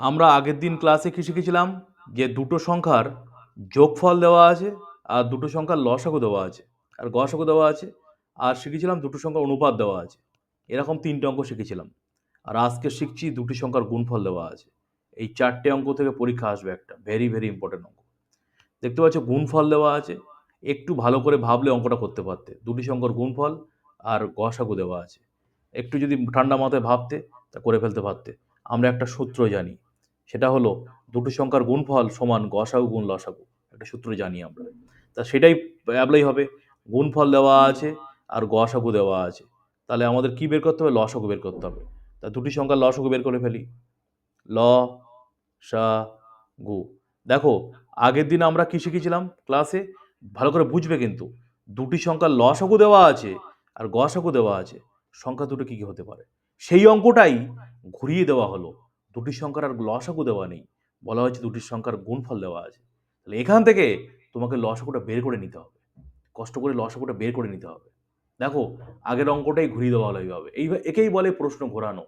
আমরা আগের দিন ক্লাসে কি শিখেছিলাম যে দুটো সংখ্যার যোগফল দেওয়া আছে আর দুটো সংখ্যার লসাগু দেওয়া আছে। আর গসাগু দেওয়া আছে আর শিখেছিলাম দুটো সংখ্যার অনুপাত দেওয়া আছে। এরকম তিনটে অঙ্ক শিখেছিলাম। আর আজকে শিখছি দুটি সংখ্যার গুণফল দেওয়া আছে। এই চারটে অঙ্ক থেকে পরীক্ষা আসবে একটা ভেরি ভেরি ইম্পর্টেন্ট অঙ্ক। দেখতে পাচ্ছ গুণফল দেওয়া আছে, একটু ভালো করে ভাবলে অঙ্কটা করতে পারতে। দুটি সংখ্যার গুণফল আর গসাগু দেওয়া আছে। একটু যদি ঠান্ডা মাথায় ভাবতে, তা করে ফেলতে পারতে। আমরা একটা সূত্র জানি। সেটা হলো দুটো সংখ্যার গুণফল সমান গসাগু গুণ লসাগু। একটা সূত্র জানি আমরা। তা সেটাই অ্যাপ্লাই হবে। গুণফল দেওয়া আছে আর গসাগু দেওয়া আছে। তাহলে আমাদের কি বের করতে হবে? লসাগু বের করতে হবে। তা দুটি সংখ্যার লসাগু বের করে ফেলি। ল সা গু দেখো, আগের দিন আমরা কি শিখেছিলাম ক্লাসে ভালো করে বুঝবে কিন্তু। দুটি সংখ্যার লসাগু দেওয়া আছে আর গসাগু দেওয়া আছে। সংখ্যা দুটো কি কি হতে পারে? সেই অঙ্কটাই ঘুরিয়ে দেওয়া হলো। দুটি সংখ্যার আর লসাগু দেওয়া নেই। বলা হয়েছে দুটি সংখ্যার গুণফল দেওয়া আছে। তাহলে এখান থেকে তোমাকে লসাগুটা বের করে নিতে হবে। কষ্ট করে লসাগুটা বের করে নিতে হবে। দেখো, আগের অঙ্কটাই ঘুরিয়ে দেওয়া হলো এইভাবে। এই একেই বলে প্রশ্ন ঘোরানো।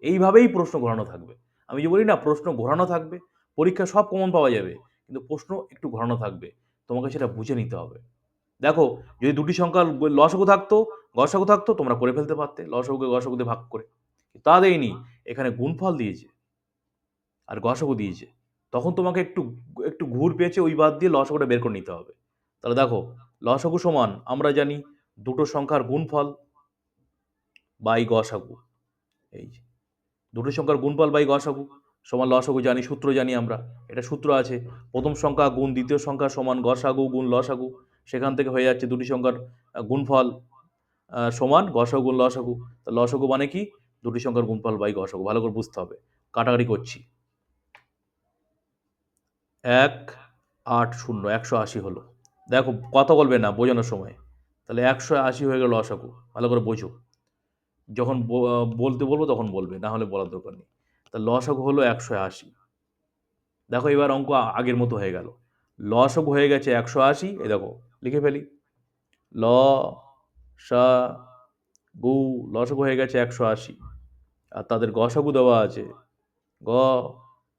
এইভাবেই প্রশ্ন ঘোরানো থাকবে। আমি যে বলি না, প্রশ্ন ঘোরানো থাকবে। পরীক্ষা সব কমন পাওয়া যাবে, কিন্তু প্রশ্ন একটু ঘোরানো থাকবে। তোমাকে সেটা বুঝে নিতে হবে। দেখো, যদি দুটি সংখ্যার লসাগু থাকতো, গসাগু থাকতো, তোমরা করে ফেলতে পারতে। লসাগুকে গসাগুতে ভাগ করে। তা দেয়নি। এখানে গুণফল দিয়েছে। আর গসাগু দিয়েছে। তখন তোমাকে একটু একটু ঘুর পেয়েছে, ওই বাদ দিয়ে লসাগুটা বের করে নিতে হবে। তাহলে দেখো, লসাগু সমান, আমরা জানি দুটো সংখ্যার গুণফল বাই গসাগু। এই যে, দুটো সংখ্যার গুণফল বাই গসাগু, সমান লসাগু জানি, সূত্র জানি আমরা, এটা সূত্র আছে। প্রথম সংখ্যা গুণ, দ্বিতীয় সংখ্যা সমান গসাগু গুণ লসাগু, সেখান থেকে হয়ে যাচ্ছে দুটি সংখ্যার গুণফল সমান গসাগু গুণ লসাগু। তা লসাগু মানে কি? দুটি সংখ্যার গুণফল বাই গসাগু, ভালো করে বুঝতে হবে। কাটাকাটি করছি। এক আট শূন্য, একশো আশি হলো। দেখো, কথা বলবে না বোঝানোর সময়। তাহলে একশো আশি হয়ে গেল অসাগু ভালো করে বোঝো। যখন বলতে বলব তখন বলবে, না হলে বলার দরকার নেই। তা লসাগু হলো একশো আশি। দেখো, এবার অঙ্ক আগের মতো হয়ে গেল। লসাগু হয়ে গেছে একশো আশি, এই দেখো, লিখে ফেলি। ল, সা, গু লসাগু হয়ে গেছে একশো আশি। আর তাদের গসাগু দেওয়া আছে। গ,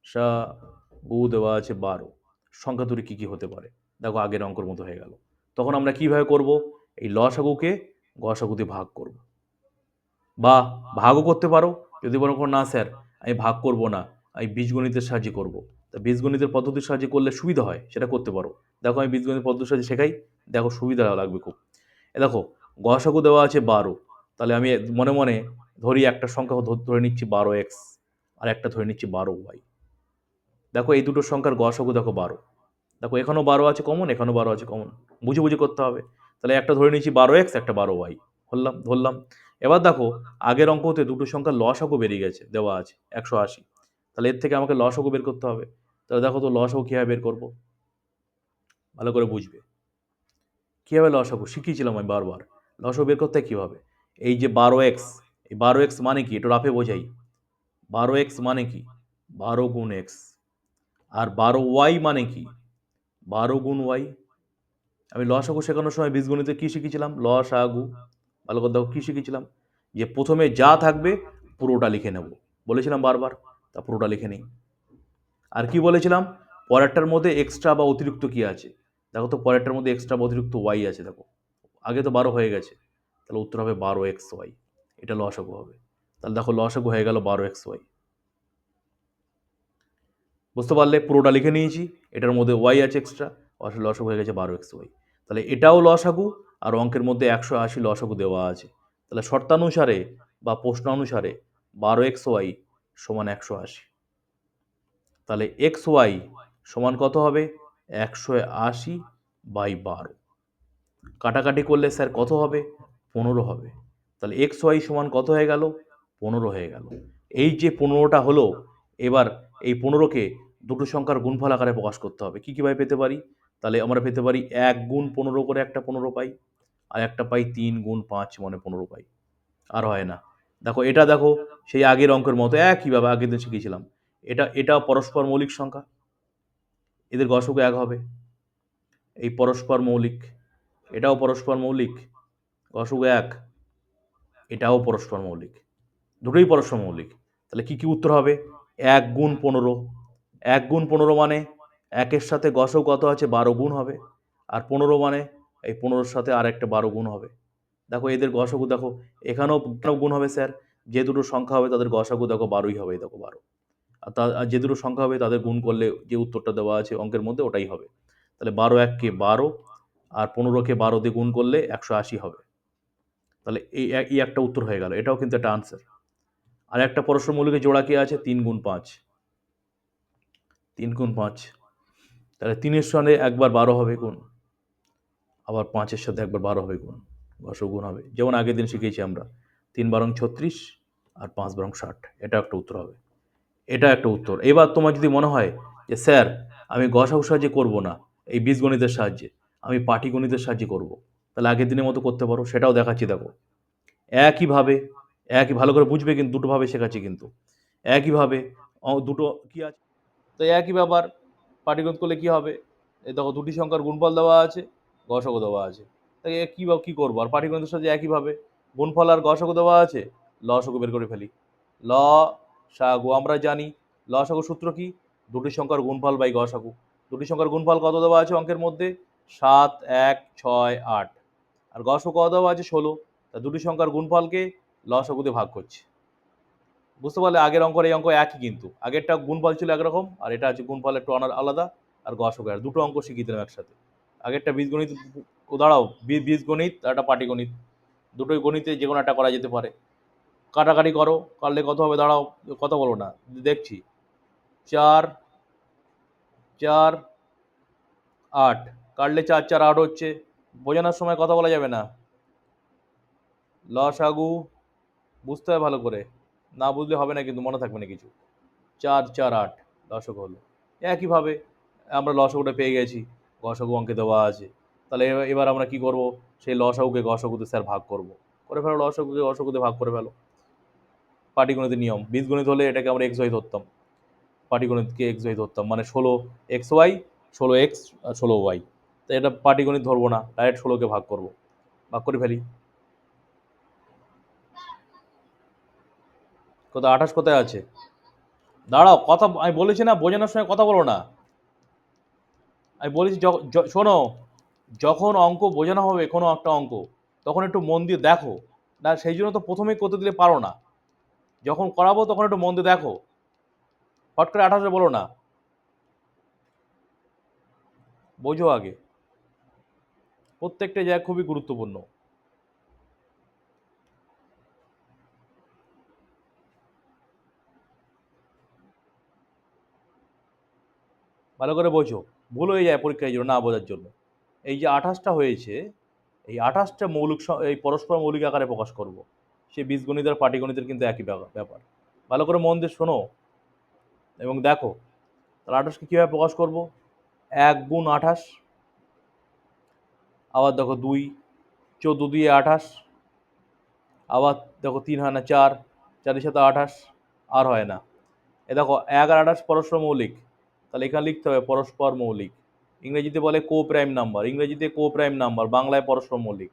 সা গু দেওয়া আছে বারো। সংখ্যা দুটি কী কী হতে পারে? দেখো আগের অঙ্কর মতো হয়ে গেল। তখন আমরা কীভাবে করব? এই লসাগুকে গসাগুতে ভাগ করব। বা ভাগও করতে পারো, যদি বলো না স্যার, আমি ভাগ করব না, আমি বীজগণিতের সাহায্যে করব। তা বীজগণিতের পদ্ধতির সাহায্যে করলে সুবিধা হয়, সেটা করতে পারো। দেখো আমি বীজগণিত পদ্ধতির সাহায্যে শেখাই, দেখো সুবিধা লাগবে খুব। এ দেখো, গসাগু দেওয়া আছে বারো, তাহলে আমি মনে মনে ধরি একটা সংখ্যা ধরে নিচ্ছি বারো এক্স, আর একটা ধরে নিচ্ছি বারো ওয়াই। দেখো এই দুটো সংখ্যার গসাগু দেখো বারো। দেখো এখানেও বারো আছে কমন এখানেও বারো আছে কমন বুঝে বুঝে করতে হবে। তাহলে একটা ধরে নিয়েছি বারো এক্স একটা বারো ওয়াই ধরলাম ধরলাম। এবার দেখো, আগের অঙ্কতে দুটো সংখ্যা লসাগু বেরিয়ে গেছে, দেওয়া আছে, একশো আশি। তাহলে এর থেকে আমাকে লসাগু বের করতে হবে। তাহলে দেখো তো লসাগু কীভাবে বের করব? ভালো করে বুঝবে। কীভাবে লসাগু শিখিয়েছিলাম আমি বারবার। লসাগু বের করতে কীভাবে? এই যে বারো এক্স এই বারো এক্স মানে কি? একটু রাফে বোঝাই। বারো এক্স মানে কি? বারো গুণ এক্স আর বারো ওয়াই মানে কি? বারো গুণ ওয়াই। আমি লসাগু শেখানোর সময় বীজগণিতে কী শিখেছিলাম? লসাগু ভালো দেখো কী শিখেছিলাম? যে প্রথমে যা থাকবে পুরোটা লিখে নেব। বলেছিলাম বারবার, তা পুরোটা লিখে নিই। আর কি বলেছিলাম? পরেরটার মধ্যে এক্সট্রা বা অতিরিক্ত কি আছে? দেখো তো পরেরটার মধ্যে এক্সট্রা বা অতিরিক্ত ওয়াই আছে, দেখো। আগে তো বারো হয়ে গেছে। তাহলে উত্তর হবে বারো এক্স ওয়াই। এটা লসাগু হবে। তাহলে দেখো লসাগু হয়ে গেল বারো এক্স ওয়াই। বুঝতে পারলে পুরোটা লিখে নিয়েছি। এটার মধ্যে ওয়াই আছে এক্সট্রা আসলে লসাগু হয়ে গেছে বারো এক্স ওয়াই তাহলে এটাও লস লসাগু আর অঙ্কের মধ্যে একশো আশি লস লসাগু দেওয়া আছে। তাহলে শর্তানুসারে বা প্রশ্নানুসারে বারো এক্স ওয়াই সমান একশো আশি। তাহলে এক্স ওয়াই সমান কত হবে? একশো আশি বাই বারো। কাটাকাটি করলে স্যার কত হবে? পনেরো হবে। তাহলে এক্স ওয়াই সমান কত হয়ে গেল? পনেরো হয়ে গেল। এই যে পনেরোটা হলো এবার এই পনেরোকে দুটো সংখ্যার গুণফল আকারে প্রকাশ করতে হবে। কী কীভাবে পেতে পারি? তাহলে আমরা পেতে পারি এক গুণ পনেরো করে একটা পনেরো পাই, আর একটা পাই তিন গুণ পাঁচ মানে পনেরো পাই। আর হয় না। দেখো, এটা দেখো, সেই আগের অঙ্কের মতো একইভাবে আগের দিন শিখিয়েছিলাম। এটা এটা পরস্পর মৌলিক সংখ্যা। এদের গসক এক হবে। এই পরস্পর মৌলিক, এটাও পরস্পর মৌলিক, গসক এক, এটাও পরস্পর মৌলিক। দুটোই পরস্পর মৌলিক। তাহলে কি কি উত্তর হবে? এক গুণ পনেরো। এক গুণ পনেরো মানে একের সাথে গসও কত আছে? বারো গুণ হবে। আর পনেরো মানে এই পনেরোর সাথে আর একটা বারো গুণ হবে। দেখো, এদের গসাগু দেখো, এখানেও গুণ হবে স্যার। যে দুটো সংখ্যা হবে, তাদের গসাগু দেখো, বারোই হবে, দেখো, বারো। আর তা যে দুটো সংখ্যা হবে, তাদের গুণ করলে যে উত্তরটা দেওয়া আছে অঙ্কের মধ্যে, ওটাই হবে। তাহলে বারো এককে বারো আর পনেরোকে বারো দিয়ে গুণ করলে একশো আশি হবে। তাহলে এই একটা উত্তর হয়ে গেল। এটাও কিন্তু একটা আনসার আর একটা পরস্পর মৌলিকের জোড়া কি আছে? তিন গুণ পাঁচ। তিন গুণ পাঁচ। তাহলে তিনের সঙ্গে একবার বারো হবে গুণ। আবার পাঁচের সাথে একবার বারো হবে গুণ। বর্ষ গুণ হবে। যেমন আগের দিন শিখেছি আমরা। তিন বারং ছত্রিশ আর পাঁচ বারং ষাট। এটা একটা উত্তর হবে। এটা একটা উত্তর। এবার তোমার যদি মনে হয় যে, স্যার, আমি গসাগু সাহায্যে করব না, এই বীজগণিতের সাহায্যে, আমি পাটিগণিতের সাহায্যে করব, তাহলে আগের দিনের মতো করতে পারো? সেটাও দেখাচ্ছি, দেখো। একইভাবে একই ভালো করে বুঝবে কিন্তু দুটোভাবে শেখাচ্ছি কিন্তু। একইভাবে দুটো কি আছে? তো একই ব্যাপার, পাটিগণিত করলে কি হবে? এই দেখো, দুটি সংখ্যার গুণফল দেওয়া আছে গসাগু দেওয়া আছে। তাই কী বা, কী করব? আর পাটিগণিতের সাথে একইভাবে, গুণফল আর গসাগু দেওয়া আছে? লসাগু বের করে ফেলি। ল, সাগু, আমরা জানি লসাগু সূত্র কি? দুটি সংখ্যার গুণফল বাই গসাগু। দুটি সংখ্যার গুণফল কত দেওয়া আছে অঙ্কের মধ্যে? সাত, এক, ছয়, আট। আর গসাগু কত দেওয়া আছে? ষোলো। তা দুটি সংখ্যার গুণফলকে লসাগুতে ভাগ করছি। বুঝতে পারলে আগের অঙ্ক এই অঙ্ক একই কিন্তু। আগেরটা গুণফল ছিল একরকম, আর এটা আছে গুণফল একটু অনার আলাদা আর গসক আর দুটো অঙ্ক শিখিয়ে দিলাম একসাথে। আগেরটা বীজগণিত দাঁড়াও বীজগণিত আর একটা পাটিগণিত। দুটোই গণিতে যে কোনো একটা করা যেতে পারে। কাটাকাটি করো, কাটলে কত হবে দাঁড়াও, কথা বলো না, দেখছি। চার চার, আট। কাটলে চার চার, আট হচ্ছে। বোঝানোর সময় কথা বলা যাবে না। লসাগু বুঝতে হবে ভালো করে। না বুঝলে হবে না কিন্তু মনে থাকবে না কিছু। চার চার, আট দশক হলো। একইভাবে আমরা লসাগুটা পেয়ে গেছি। গসাগু অঙ্কে দেওয়া আছে। তাহলে এবার- আমরা কি করব? সেই লসাগুকে গসাগুতে স্যার ভাগ করব। করে ফেলো লসাগুকে গসাগুতে ভাগ করে ফেলো। পাটিগণিতের নিয়ম। বীজগণিত হলে এটাকে আমরা এক্স ওয়াই ধরতাম। পাটিগণিতকে এক্স ওয়াই ধরতাম। মানে ষোলো এক্স ওয়াই ষোলো এক্স ষোলো ওয়াই তো এটা পাটিগণিত ধরবো না। ডাইরেক্ট ষোলোকে ভাগ করব। ভাগ করে ফেলি। কোথায়, আঠাশ কোথায় আছে? দাঁড়াও, কথা, আমি বলেছি না, বোঝানোর সময় কথা বলো না। আমি বলেছি শোনো, যখন অঙ্ক বোঝানো হবে, কোনো একটা অঙ্ক, তখন একটু মন দিয়ে দেখো। না, সেই জন্য তো প্রথমেই করতে দিলে পারো না। যখন করাবো, তখন একটু মন দিয়ে দেখো। হট করে আঠাশে বলো না। বোঝো আগে। প্রত্যেকটা জায়গা খুবই গুরুত্বপূর্ণ। ভালো করে বোঝো। ভুল হয়ে যায় পরীক্ষায় এই জন্য না বোঝার জন্য। এই যে আঠাশটা হয়েছে, এই আঠাশটা মৌলিক এই পরস্পর মৌলিক আকারে প্রকাশ করব। সে বীজগণিত আর পাটিগণিতের কিন্তু একই ব্যাপার। ভালো করে মন দিয়ে শোনো এবং দেখো, তাহলে আঠাশকে কীভাবে প্রকাশ করব? এক গুণ আঠাশ, আবার দেখো দুই, চোদ্দ দুই আঠাশ, আবার দেখো তিন হয় না চার, চারের সাথে আঠাশ, আর হয় না। এ দেখো, এক আর আঠাশ পরস্পর মৌলিক। তাহলে এখানে লিখতে হবে পরস্পর মৌলিক। ইংরেজিতে বলে কো প্রাইম নাম্বার ইংরেজিতে কো প্রাইম নাম্বার বাংলায় পরস্পর মৌলিক।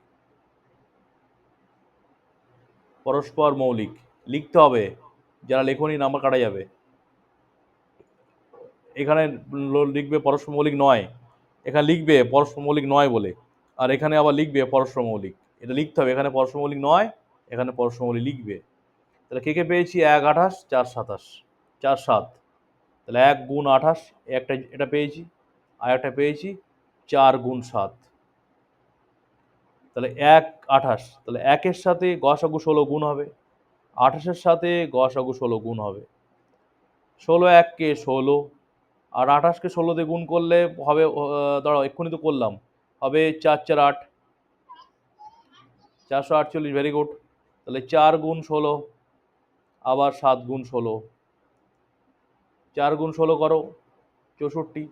পরস্পর মৌলিক, লিখতে হবে, যারা লেখনি নাম্বার কাটা যাবে। এখানে লিখবে পরস্পর মৌলিক নয়। এখানে লিখবে পরস্পর মৌলিক নয় বলে, আর এখানে আবার লিখবে পরস্পর মৌলিক। এটা লিখতে হবে, এখানে পরস্পর মৌলিক নয়, এখানে পরস্পর মৌলিক লিখবে। তাহলে কে কে পেয়েছি? এক, আঠাশ, চার, সাতাশ। চার, সাত। তাহলে এক গুণ আঠাশ, একটা এটা পেয়েছি, আর একটা পেয়েছি চার গুণ সাত। তাহলে এক আঠাশ, তাহলে একের সাথে গসাগু ষোলো গুণ হবে, আঠাশের সাথে গসাগু ষোলো গুণ হবে। ষোলো এককে ষোলো, আর আঠাশকে ষোলো দিয়ে গুণ করলে হবে দাঁড়াও, এক্ষুনি তো করলাম, হবে চার চার আট, চারশো আটচল্লিশ ভেরি গুড তাহলে চার গুণ ষোলো, আবার সাত গুণ ষোলো চার গুণ ষোলো করো, চৌষট্টি।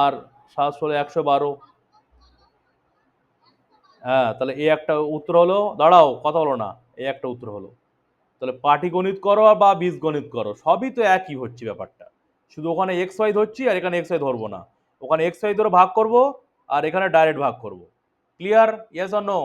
আর সাত ষোলো, একশো বারো। হ্যাঁ তাহলে এই একটা উত্তর হলো, দাঁড়াও, কথা হলো না এই একটা উত্তর হলো। তাহলে পাটিগণিত করো বা বীজগণিত করো, সবই তো একই হচ্ছে ব্যাপারটা। শুধু ওখানে এক্স ওয়াই ধরছি আর এখানে এক্স ওয়াই ধরবো না। ওখানে এক্স ওয়াই ধরে ভাগ করব আর এখানে ডাইরেক্ট ভাগ করব। Clear yes or no